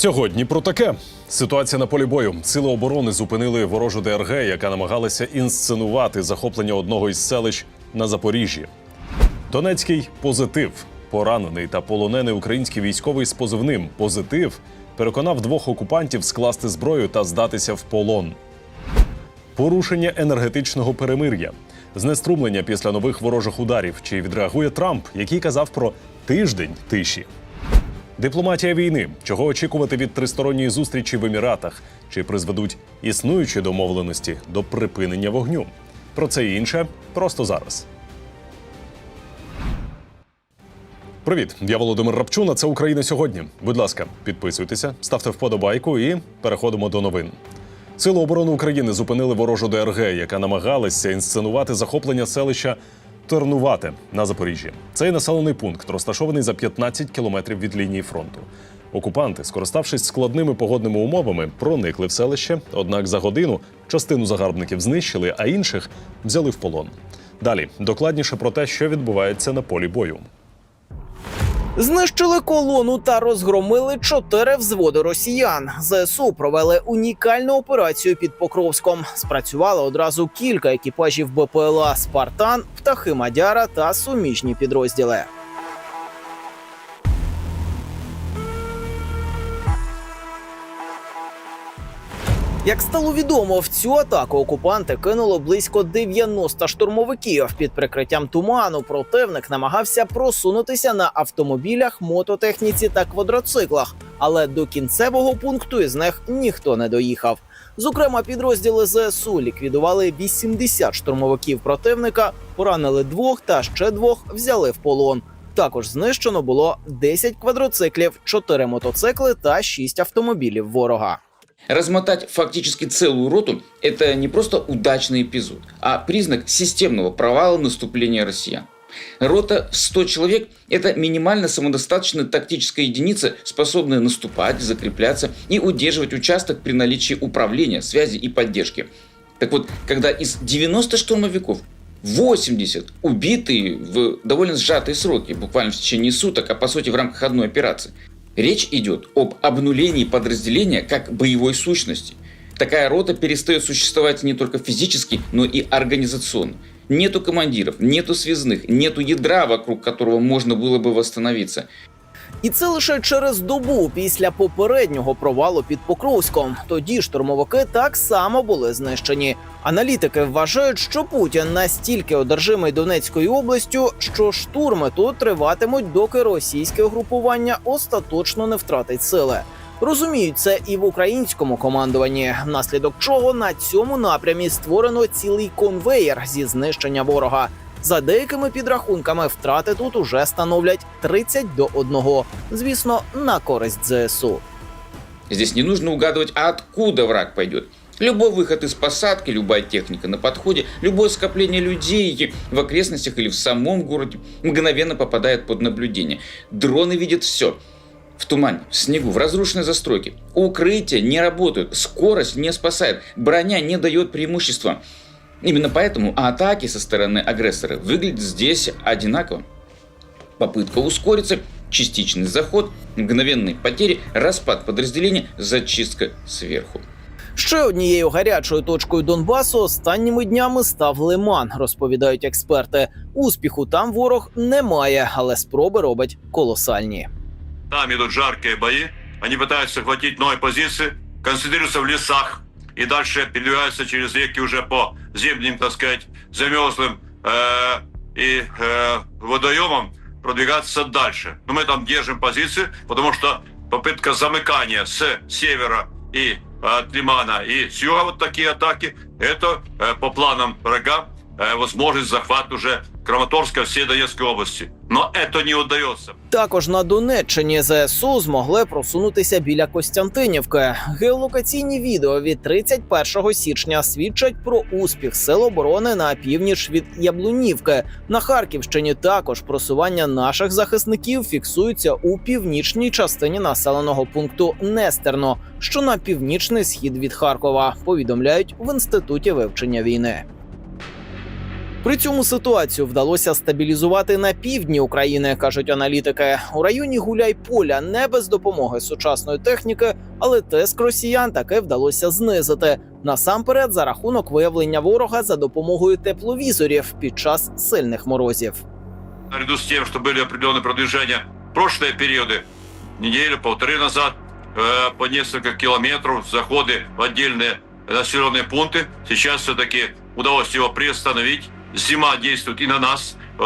Сьогодні про таке. Ситуація на полі бою. Сили оборони зупинили ворожу ДРГ, яка намагалася інсценувати захоплення одного із селищ на Запоріжжі. Донецький позитив. Поранений та полонений український військовий з позивним позитив переконав двох окупантів скласти зброю та здатися в полон. Порушення енергетичного перемир'я, знеструмлення після нових ворожих ударів. Чи відреагує Трамп, який казав про тиждень тиші? Дипломатія війни. Чого очікувати від тристоронньої зустрічі в Еміратах? Чи призведуть існуючі домовленості до припинення вогню? Про це і інше просто зараз. Привіт, я Володимир Рапчуна. Це Україна сьогодні. Будь ласка, підписуйтеся, ставте вподобайку і переходимо до новин. Сили оборони України зупинили ворожу ДРГ, яка намагалася інсценувати захоплення селища Тернувате на Запоріжжі. Цей населений пункт розташований за 15 кілометрів від лінії фронту. Окупанти, скориставшись складними погодними умовами, проникли в селище. Однак за годину частину загарбників знищили, а інших взяли в полон. Далі докладніше про те, що відбувається на полі бою. Знищили колону та розгромили чотири взводи росіян. ЗСУ провели унікальну операцію під Покровськом. Спрацювало одразу кілька екіпажів БПЛА Спартан, птахи Мадяра та суміжні підрозділи. Як стало відомо, в цю атаку окупанти кинуло близько 90 штурмовиків. Під прикриттям туману противник намагався просунутися на автомобілях, мототехніці та квадроциклах, але до кінцевого пункту із них ніхто не доїхав. Зокрема, підрозділи ЗСУ ліквідували 80 штурмовиків противника, поранили двох та ще двох взяли в полон. Також знищено було 10 квадроциклів, 4 мотоцикли та 6 автомобілів ворога. Размотать фактически целую роту – это не просто удачный эпизод, а признак системного провала наступления россиян. Рота в 100 человек – это минимально самодостаточная тактическая единица, способная наступать, закрепляться и удерживать участок при наличии управления, связи и поддержки. Так вот, когда из 90 штурмовиков 80 убитые в довольно сжатые сроки, буквально в течение суток, а по сути в рамках одной операции, Речь идет об обнулении подразделения как боевой сущности. Такая рота перестает существовать не только физически, но и организационно. Нету командиров, нету связных, нету ядра, вокруг которого можно было бы восстановиться. І це лише через добу після попереднього провалу під Покровськом. Тоді штурмовики так само були знищені. Аналітики вважають, що Путін настільки одержимий Донецькою областю, що штурми тут триватимуть, доки російське угрупування остаточно не втратить сили. Розуміють це і в українському командуванні, внаслідок чого на цьому напрямі створено цілий конвеєр зі знищення ворога. За деякими підрахунками, втрати тут уже становлять 30 до 1. Звісно, на користь ЗСУ. Здесь не нужно угадывать, а откуда враг пойдет. Любой выход из посадки, любая техника на подходе, любое скопление людей в окрестностях или в самом городе мгновенно попадает под наблюдение. Дроны видят все. В тумане, в снегу, в разрушенной застройке. Укрытия не работают, скорость не спасает, броня не дает преимущества. Именно поэтому атаки со стороны агрессора выглядят здесь одинаково. Попытка ускориться, частичный заход, мгновенные потери, распад подразделения, зачистка сверху. Ще однією гарячою точкою Донбасу останніми днями став Лиман, розповідають експерти. Успіху там ворог не має, але спроби робить колосальні. Там идут жаркие бои. Они пытаются захватить новые позиции, концентрируются в лесах и дальше передвигаются через реки уже по зимним, так сказать, замерзлым э, и э, водоемам продвигаться дальше. Но мы там держим позиции, потому что попытка замыкания с севера и э, от Лимана и с юга вот такие атаки, это э, по планам врага э, возможность захвата уже Краматорска всей Донецкой области. Но это не удается. Також на Донеччині ЗСУ змогли просунутися біля Костянтинівки. Геолокаційні відео від 31 січня свідчать про успіх сил оборони на північ від Яблунівки. На Харківщині також просування наших захисників фіксуються у північній частині населеного пункту Нестерно, що на північний схід від Харкова. Повідомляють в інституті вивчення війни. При цьому ситуацію вдалося стабілізувати на півдні України, кажуть аналітики. У районі Гуляйполя не без допомоги сучасної техніки, але тиск росіян таки вдалося знизити. Насамперед за рахунок виявлення ворога за допомогою тепловізорів під час сильних морозів. Наряду с тем, что были определенные продвижения в прошлые периоды, неделю, полторы назад, э, по несколько километров, заходы в отдельные населенные пункты. Сейчас все-таки удалось его приостановить. Зима действует и на нас э,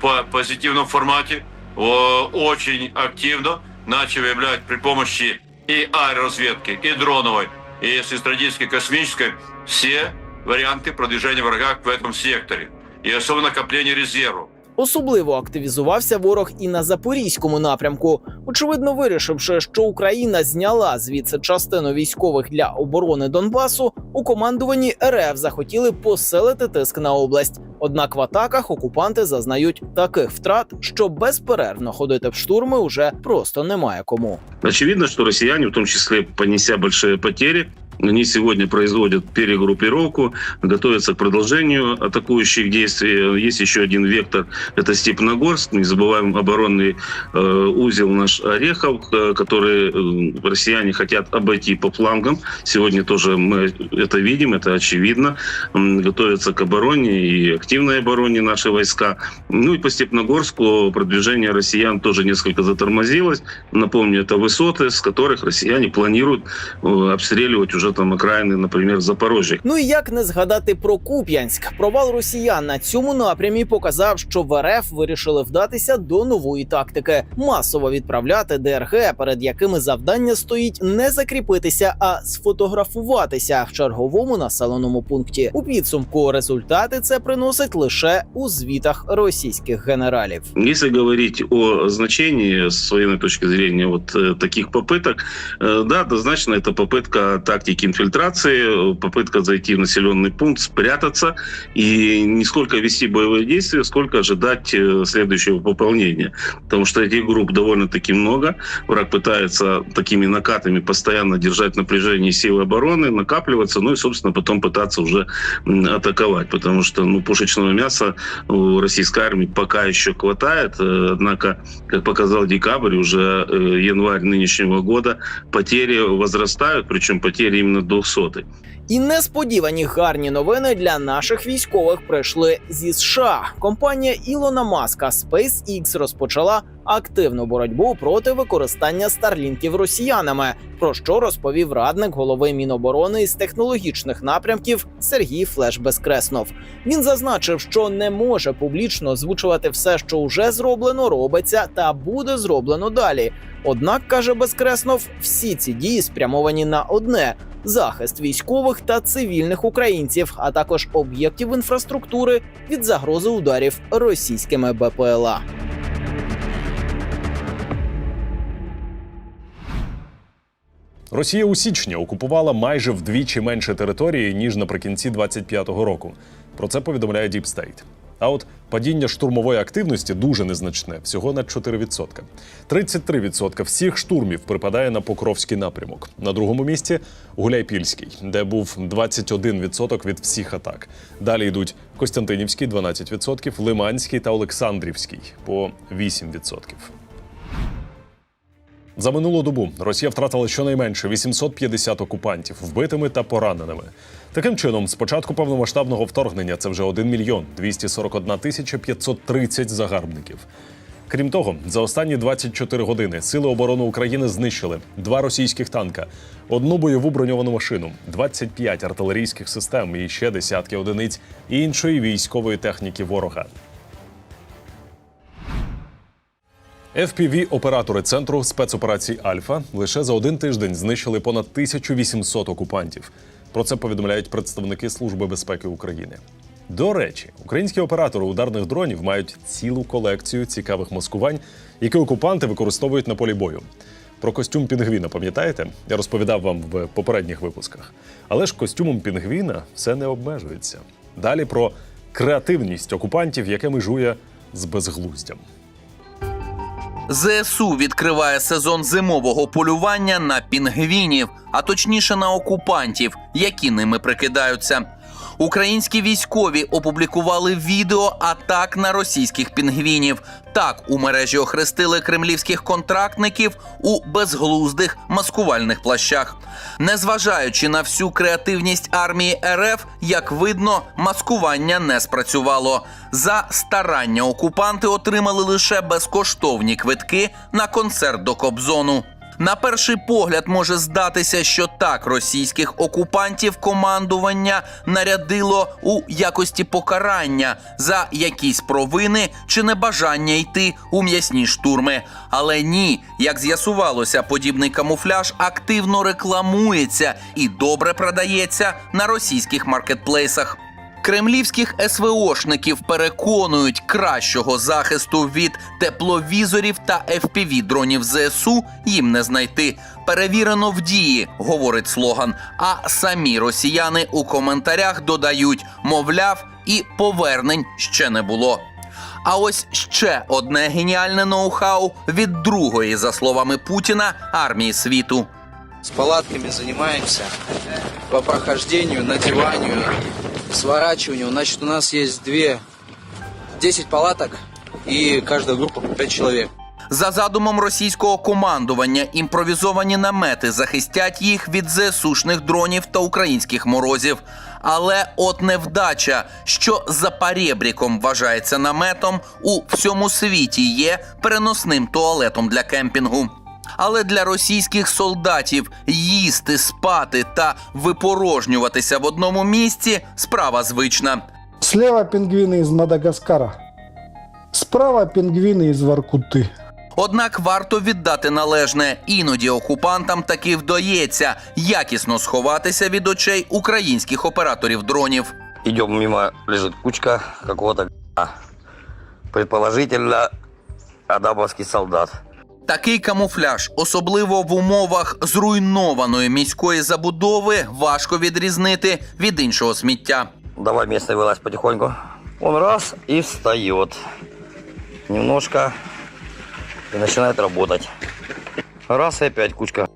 по позитивном формате. Э, очень активно начали выявлять при помощи и аэроразведки, и дроновой, и стратегической космической все варианты продвижения врага в этом секторе. И особенно накопление резервов. Особливо активізувався ворог і на запорізькому напрямку, очевидно, вирішивши, що Україна зняла звідси частину військових для оборони Донбасу. У командуванні РФ захотіли посилити тиск на область. Однак в атаках окупанти зазнають таких втрат, що безперервно ходити в штурми уже просто немає кому. Очевидно, что россияне, в том числе понеся большие потери, они сегодня производят перегруппировку, готовятся к продолжению атакующих действий. Есть еще один вектор, это Степногорск. Не забываем оборонный э, узел наш Орехов, э, который э, россияне хотят обойти по флангам. Сегодня тоже мы это видим, это очевидно. Готовятся к обороне и активной обороне наши войска. Ну и по Степногорску продвижение россиян тоже несколько затормозилось. Напомню, это высоты, с которых россияне планируют э, обстреливать уже там окраины, например, Запорожья. Ну і як не згадати про Куп'янськ? Провал росіян на цьому напрямі показав, що в РФ вирішили вдатися до нової тактики масово відправляти ДРГ, перед якими завдання стоїть не закріпитися, а сфотографуватися в черговому населеному пункті. У підсумку результати це приносить лише у звітах російських генералів. Если говорить о значении с военной точки зрения вот э, таких попыток, э, да, однозначно это попытка тактики инфильтрации, э, попытка зайти в населенный пункт, спрятаться и не сколько вести боевые действия, сколько ожидать э, следующего пополнения. Потому что этих групп довольно-таки много. Враг пытается такими накатами постоянно держать напряжение силы обороны, накапливаться, ну и, собственно, потом пытаться уже атаковать. Потому что ну, пушечного мяса у российской армии пока еще хватает. Э, Однако, как показал декабрь, уже э, январь нынешнего года, потери возрастают, причем потери именно 200 І несподівані гарні новини для наших військових прийшли зі США. Компанія Ілона Маска SpaceX розпочала активну боротьбу проти використання старлінків росіянами. Про що розповів радник голови Міноборони із технологічних напрямків Сергій Флеш Безкреснов. Він зазначив, що не може публічно озвучувати все, що вже зроблено, робиться та буде зроблено далі. Однак каже Безкреснов, всі ці дії спрямовані на одне захист військових та цивільних українців, а також об'єктів інфраструктури від загрози ударів російськими БПЛА. Росія у січні окупувала майже вдвічі менше території ніж наприкінці 25-го року. Про це повідомляє Deep State. А от падіння штурмової активності дуже незначне, всього на 4%. 33% всіх штурмів припадає на Покровський напрямок. На другому місці Гуляйпільський, де був 21% від всіх атак. Далі йдуть Костянтинівський 12%, Лиманський та Олександрівський по 8%. За минулу добу Росія втратила щонайменше 850 окупантів вбитими та пораненими. Таким чином, з початку повномасштабного вторгнення це вже 1 мільйон 241 тисяча 530 загарбників. Крім того, за останні 24 години Сили оборони України знищили два російських танка, одну бойову броньовану машину, 25 артилерійських систем і ще десятки одиниць іншої військової техніки ворога. FPV-оператори центру спецоперацій Альфа лише за один тиждень знищили понад 1800 окупантів. Про це повідомляють представники Служби безпеки України. До речі, українські оператори ударних дронів мають цілу колекцію цікавих маскувань, які окупанти використовують на полі бою. Про костюм пінгвіна пам'ятаєте? Я розповідав вам в попередніх випусках. Але ж костюмом пінгвіна все не обмежується. Далі про креативність окупантів, яке межує з безглуздям. ЗСУ відкриває сезон зимового полювання на пінгвінів, а точніше на окупантів, які ними прикидаються. Українські військові опублікували відео атак на російських пінгвінів. Так у мережі охрестили кремлівських контрактників у безглуздих маскувальних плащах. Незважаючи на всю креативність армії РФ, як видно, маскування не спрацювало. За старання окупанти отримали лише безкоштовні квитки на концерт до Кобзону. На перший погляд може здатися, що так російських окупантів командування нарядило у якості покарання за якісь провини чи небажання йти у м'ясні штурми. Але ні, як з'ясувалося, подібний камуфляж активно рекламується і добре продається на російських маркетплейсах. Кремлівських СВОшників переконують кращого захисту від тепловізорів та fpv дронів ЗСУ їм не знайти. Перевірено в дії, говорить слоган. А самі росіяни у коментарях додають, мовляв, і повернень ще не було. А ось ще одне геніальне ноу-хау від другої, за словами Путіна, армії світу. С палатками занимаемся по прохождению, надеванию, сворачиванию. Значит, у нас есть две, 10 палаток и каждая группа по 5 человек. За задумом російського командування, імпровізовані намети захистять їх від ЗСУшних дронів та українських морозів. Але от невдача, що за парєбріком вважається наметом, у всьому світі є переносним туалетом для кемпінгу. Але для російських солдатів їсти, спати та випорожнюватися в одному місці справа звична. Слева пингвины из Мадагаскара. Справа пингвины из Воркуты. Однак варто віддати належне, іноді окупантам таки вдається якісно сховатися від очей українських операторів дронів. Идем мимо, лежит кучка какого-то г**а. Предположительно, адамовский солдат. Такий камуфляж, особливо в умовах зруйнованої міської забудови, важко відрізнити від іншого сміття. Давай местный вылазь потихоньку. Он раз и встает. Немножко и начинает работать. Раз и опять кучка.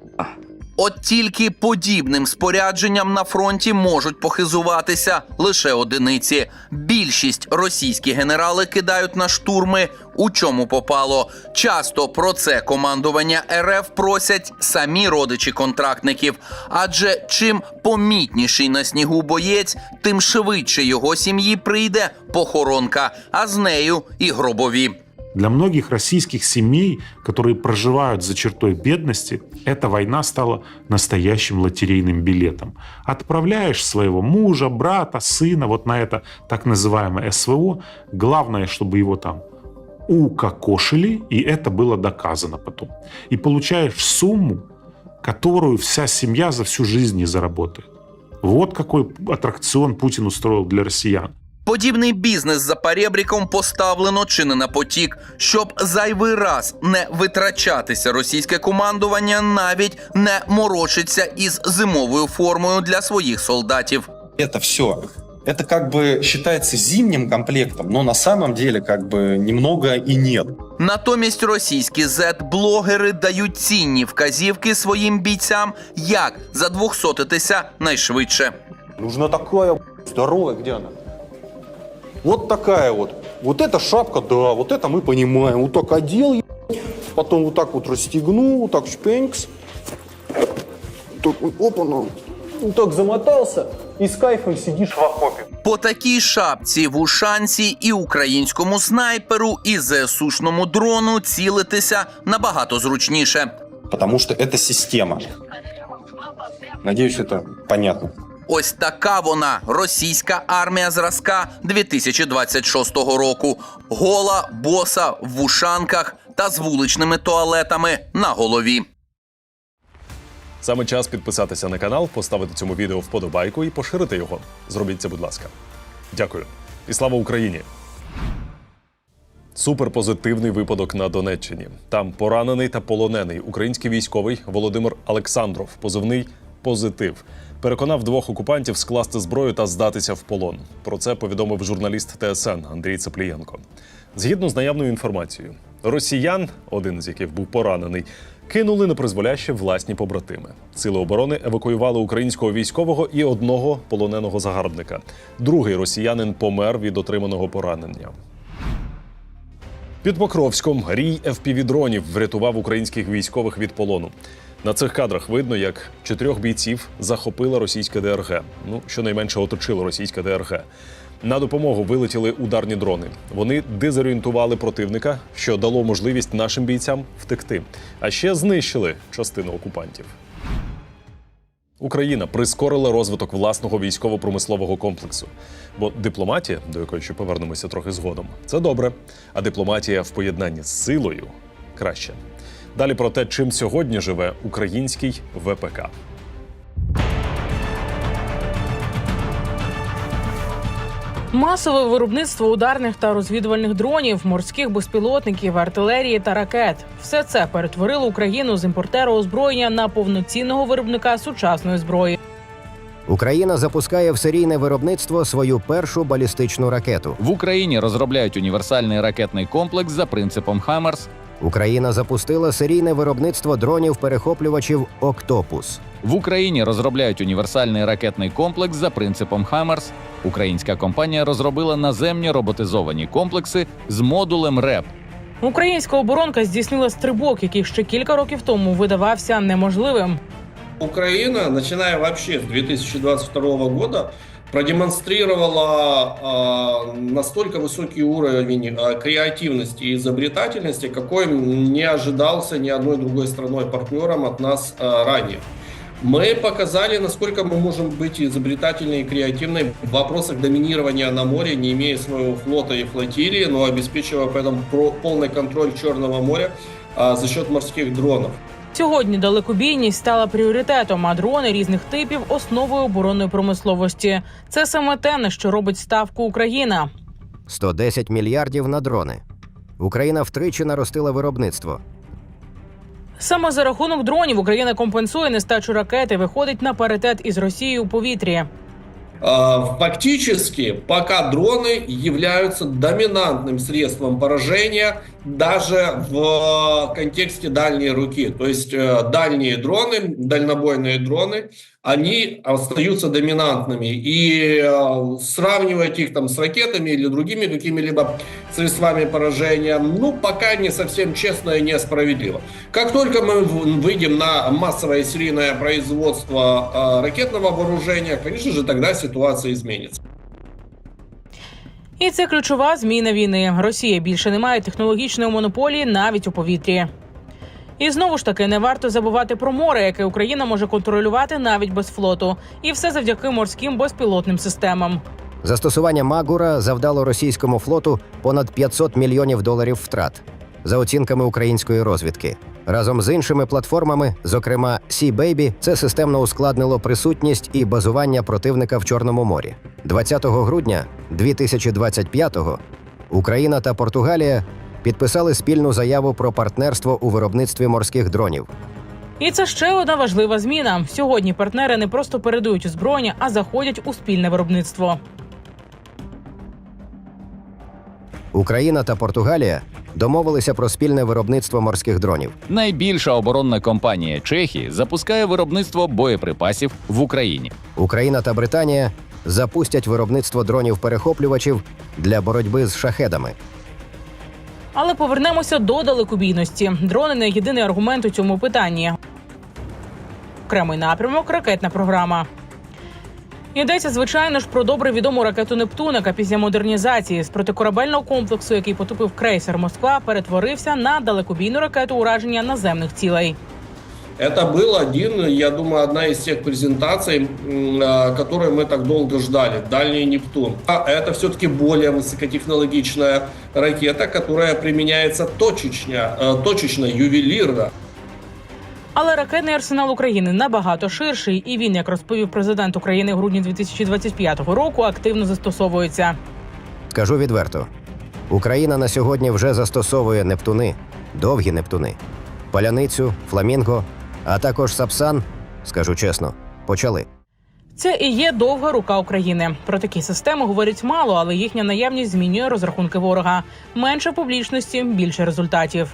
От тільки подібним спорядженням на фронті можуть похизуватися лише одиниці. Більшість російські генерали кидають на штурми, у чому попало. Часто про це командування РФ просять самі родичі контрактників. Адже чим помітніший на снігу боєць, тим швидше його сім'ї прийде похоронка, а з нею і гробові. Для многих российских семей, которые проживают за чертой бедности, эта война стала настоящим лотерейным билетом. Отправляешь своего мужа, брата, сына вот на это так называемое СВО. Главное, чтобы его там укокошили, и это было доказано потом. И получаешь сумму, которую вся семья за всю жизнь не заработает. Вот какой аттракцион Путин устроил для россиян. Подібний бізнес за парєбріком поставлено чи не на потік, щоб зайвий раз не витрачатися російське командування навіть не морочиться із зимовою формою для своїх солдатів. это все. Это как бы считается зимним комплектом, но на самом деле как бы немного и нет. Натомість російські зет-блогери дають цінні вказівки своїм бійцям, як задвохсотитися найшвидше. Нужна такая здоровая, где она? Вот такая вот. Вот эта шапка, да, вот это мы понимаем. Вот так одел, ебать, потом вот так вот расстегнул, вот так шпенькс. Так, опа, ну. Вот так замотался и с кайфом сидишь в окопе. По такій шапці в ушанці і українському снайперу, і ЗСУшному дрону цілитися набагато зручніше. Потому что это система. Надеюсь, это понятно. Ось така вона російська армія зразка 2026 року. Гола, боса в ушанках та з вуличними туалетами на голові. Саме час підписатися на канал, поставити цьому відео вподобайку і поширити його. Зробіть це, будь ласка. Дякую. І слава Україні! Суперпозитивний випадок на Донеччині. Там поранений та полонений український військовий Володимир Олександров, позивний позитив, переконав двох окупантів скласти зброю та здатися в полон. Про це повідомив журналіст ТСН Андрій Цеплієнко. Згідно з наявною інформацією, Росіян, один з яких був поранений, кинули на призволяще власні побратими. Сили оборони евакуювали українського військового і одного полоненого загарбника. Другий росіянин помер від отриманого поранення. Під Покровськом рій FPV-дронів врятував українських військових від полону. На цих кадрах видно, як чотирьох бійців захопила російська ДРГ. Ну, щонайменше оточило російська ДРГ. На допомогу вилетіли ударні дрони. Вони дезорієнтували противника, що дало можливість нашим бійцям втекти. А ще знищили частину окупантів. Україна прискорила розвиток власного військово-промислового комплексу. Бо дипломатія, до якої ще повернемося трохи згодом, це добре. А дипломатія в поєднанні з силою краще. Далі про те, чим сьогодні живе український ВПК. Масове виробництво ударних та розвідувальних дронів, морських безпілотників, артилерії та ракет все це перетворило Україну з імпортера озброєння на повноцінного виробника сучасної зброї. Україна запускає в серійне виробництво свою першу балістичну ракету. В Україні розробляють універсальний ракетний комплекс за принципом Хаммерс. Україна запустила серійне виробництво дронів-перехоплювачів Октопус. В Україні розробляють універсальний ракетний комплекс за принципом Хаммерс. Українська компанія розробила наземні роботизовані комплекси з модулем РЕП. Українська оборонка здійснила стрибок, який ще кілька років тому видавався неможливим. Украина, начиная вообще с 2022 года, продемонстрировала э, настолько высокий уровень э, креативности и изобретательности, какой не ожидался ни одной другой страной-партнером от нас э, ранее. Мы показали, насколько мы можем быть изобретательны и креативны в вопросах доминирования на море, не имея своего флота и флотилии, но обеспечивая при этом полный контроль Черного моря за счет морских дронов. Сьогодні далекобійність стала пріоритетом, а дрони різних типів основою оборонної промисловості. Це саме те, на що робить ставку Україна. 110 мільярдів на дрони. Україна втричі наростила виробництво. Саме за рахунок дронів Україна компенсує нестачу ракет і виходить на паритет із Росією у повітрі. Фактически, пока дроны являются доминантным средством поражения даже в э, контексте дальней руки. То есть э, дальние дроны, дальнобойные дроны, они остаются доминантными. И э, сравнивать их там с ракетами или другими какими-либо средствами поражения, ну, пока не совсем честно и несправедливо. Как только мы выйдем на массовое серийное производство ракетного вооружения, конечно же, тогда ситуация изменится. І це ключова зміна війни. Росія більше не має технологічної монополії навіть у повітрі. І знову ж таки не варто забувати про море, яке Україна може контролювати навіть без флоту, і все завдяки морським безпілотним системам. Застосування Магура завдало російському флоту понад 500 мільйонів доларів втрат, за оцінками української розвідки. Разом з іншими платформами, зокрема Sea Baby, це системно ускладнило присутність і базування противника в Чорному морі. 20 грудня 2025-го Україна та Португалія підписали спільну заяву про партнерство у виробництві морських дронів. І це ще одна важлива зміна. Сьогодні партнери не просто передають озброєння, а заходять у спільне виробництво. Україна та Португалія домовилися про спільне виробництво морських дронів. Найбільша оборонна компанія Чехії запускає виробництво боєприпасів в Україні. Україна та Британія запустять виробництво дронів-перехоплювачів для боротьби з шахедами. Але повернемося до далекобійності. Дрони не єдиний аргумент у цьому питанні. Окремий напрямок ракетна програма. Йдеться, звичайно ж, про добре відому ракету Нептун, яка після модернізації з протикорабельного комплексу, який потопив крейсер Москва, перетворився на далекобійну ракету ураження наземних цілей. Это был один, я думаю, одна из тех презентаций, м, а, которые мы так долго ждали. Дальний Нептун. А это все-таки более высокотехнологичная ракета, которая применяется точечно, э, точечно, ювелирно. Але ракетний арсенал України набагато ширший, і він, як розповів президент України в грудні 2025 року, активно застосовується. Скажу відверто: Україна на сьогодні вже застосовує нептуни, довгі нептуни, паляницю, фламінго, а також сапсан. Скажу чесно, почали. Це і є довга рука України. Про такі системи говорять мало, але їхня наявність змінює розрахунки ворога. Менше публічності, більше результатів.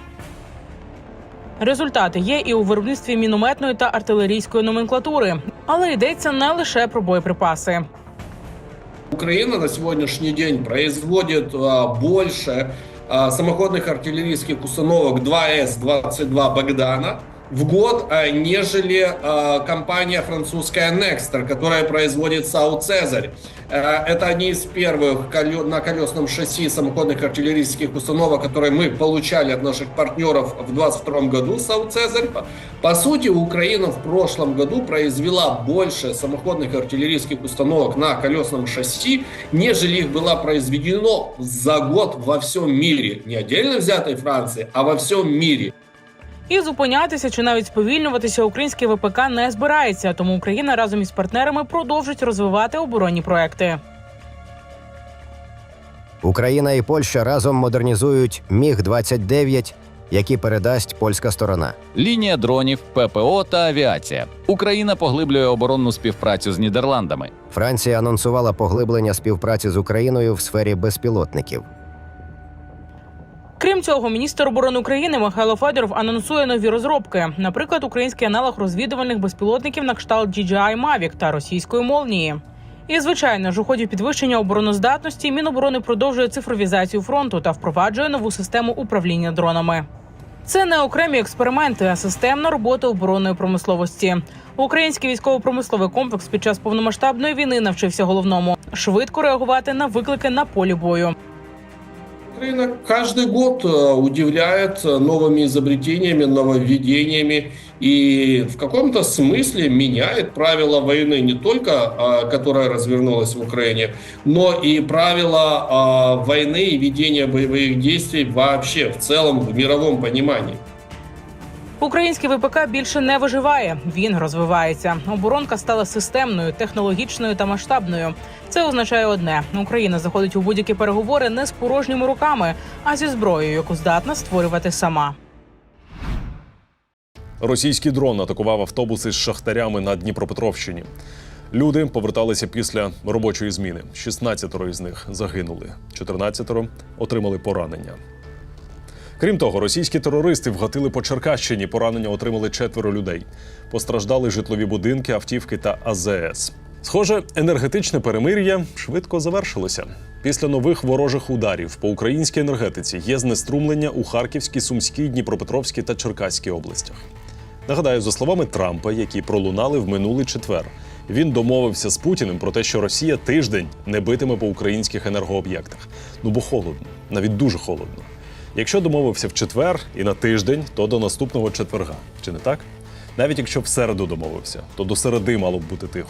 Результати є і у виробництві мінометної та артилерійської номенклатури, але йдеться не лише про боєприпаси. Украина на сегодняшний день производит а, больше а, самоходных артиллерийских установок 2С-22 «Богдана» в год, а, нежели а, компания французская «Некстер», которая производит САУ «Цезарь». А, Это одни из первых на колесном шасси самоходных артиллерийских установок, которые мы получали от наших партнеров в 2022 году САУ «Цезарь». По сути, Украина в прошлом году произвела больше самоходных артиллерийских установок на колесном шасси, нежели их было произведено за год во всем мире. Не отдельно взятой Франции, а во всем мире. І зупинятися чи навіть сповільнюватися українське ВПК не збирається, тому Україна разом із партнерами продовжить розвивати оборонні проекти. Україна і Польща разом модернізують Міг 29 які передасть польська сторона. Лінія дронів, ППО та авіація. Україна поглиблює оборонну співпрацю з Нідерландами. Франція анонсувала поглиблення співпраці з Україною в сфері безпілотників. Крім цього, міністр оборони України Михайло Федоров анонсує нові розробки, наприклад, український аналог розвідувальних безпілотників на кшталт DJI Mavic та російської молнії. І звичайно ж, у ході підвищення обороноздатності Міноборони продовжує цифровізацію фронту та впроваджує нову систему управління дронами. Це не окремі експерименти, а системна робота оборонної промисловості. Український військово-промисловий комплекс під час повномасштабної війни навчився головному швидко реагувати на виклики на полі бою. Украина каждый год э, удивляет э, новыми изобретениями, нововведениями и в каком-то смысле меняет правила войны не только, э, которая развернулась в Украине, но и правила э, войны и ведения боевых действий вообще в целом в мировом понимании. Український ВПК більше не виживає. Він розвивається. Оборонка стала системною, технологічною та масштабною. Це означає одне: Україна заходить у будь-які переговори не з порожніми руками, а зі зброєю, яку здатна створювати сама. Російський дрон атакував автобуси з шахтарями на Дніпропетровщині. Люди поверталися після робочої зміни. 16 із них загинули, 14 отримали поранення. Крім того, російські терористи вгатили по Черкащині. Поранення отримали четверо людей. Постраждали житлові будинки, автівки та АЗС. Схоже, енергетичне перемир'я швидко завершилося. Після нових ворожих ударів по українській енергетиці є знеструмлення у Харківській, Сумській, Дніпропетровській та Черкаській областях. Нагадаю, за словами Трампа, які пролунали в минулий четвер, він домовився з Путіним про те, що Росія тиждень не битиме по українських енергооб'єктах. Ну бо холодно, навіть дуже холодно. Якщо домовився в четвер і на тиждень, то до наступного четверга. Чи не так? Навіть якщо в середу домовився, то до середи мало б бути тихо.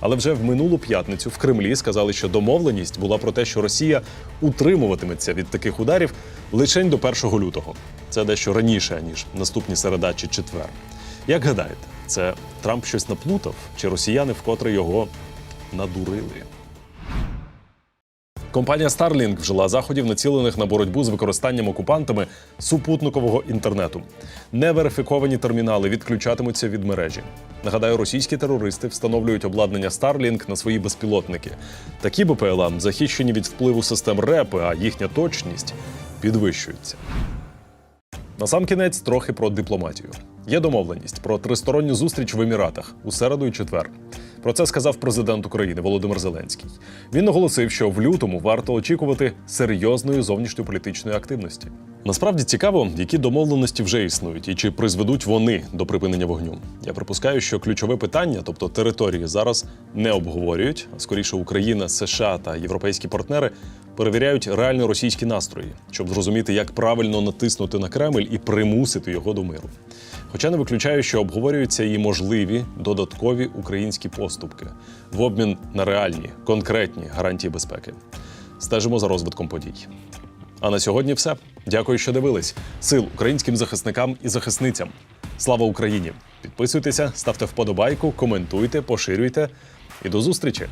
Але вже в минулу п'ятницю в Кремлі сказали, що домовленість була про те, що Росія утримуватиметься від таких ударів лише до 1 лютого. Це дещо раніше ніж наступні середа чи четвер. Як гадаєте, це Трамп щось наплутав, чи росіяни вкотре його надурили? Компанія Starlink вжила заходів, націлених на боротьбу з використанням окупантами супутникового інтернету. Неверифіковані термінали відключатимуться від мережі. Нагадаю, російські терористи встановлюють обладнання Starlink на свої безпілотники. Такі БПЛА захищені від впливу систем РЕП, а їхня точність підвищується. Насамкінець трохи про дипломатію. Є домовленість про тристоронню зустріч в Еміратах у середу і четвер. Про це сказав президент України Володимир Зеленський. Він наголосив, що в лютому варто очікувати серйозної зовнішньополітичної активності. Насправді цікаво, які домовленості вже існують і чи призведуть вони до припинення вогню. Я припускаю, що ключове питання, тобто території, зараз не обговорюють, а скоріше Україна, США та європейські партнери перевіряють реально російські настрої, щоб зрозуміти, як правильно натиснути на Кремль і примусити його до миру. Хоча не виключаю, що обговорюються і можливі додаткові українські поступки в обмін на реальні конкретні гарантії безпеки. Стежимо за розвитком подій. А на сьогодні все. Дякую, що дивились. Сил українським захисникам і захисницям. Слава Україні! Підписуйтеся, ставте вподобайку, коментуйте, поширюйте і до зустрічі!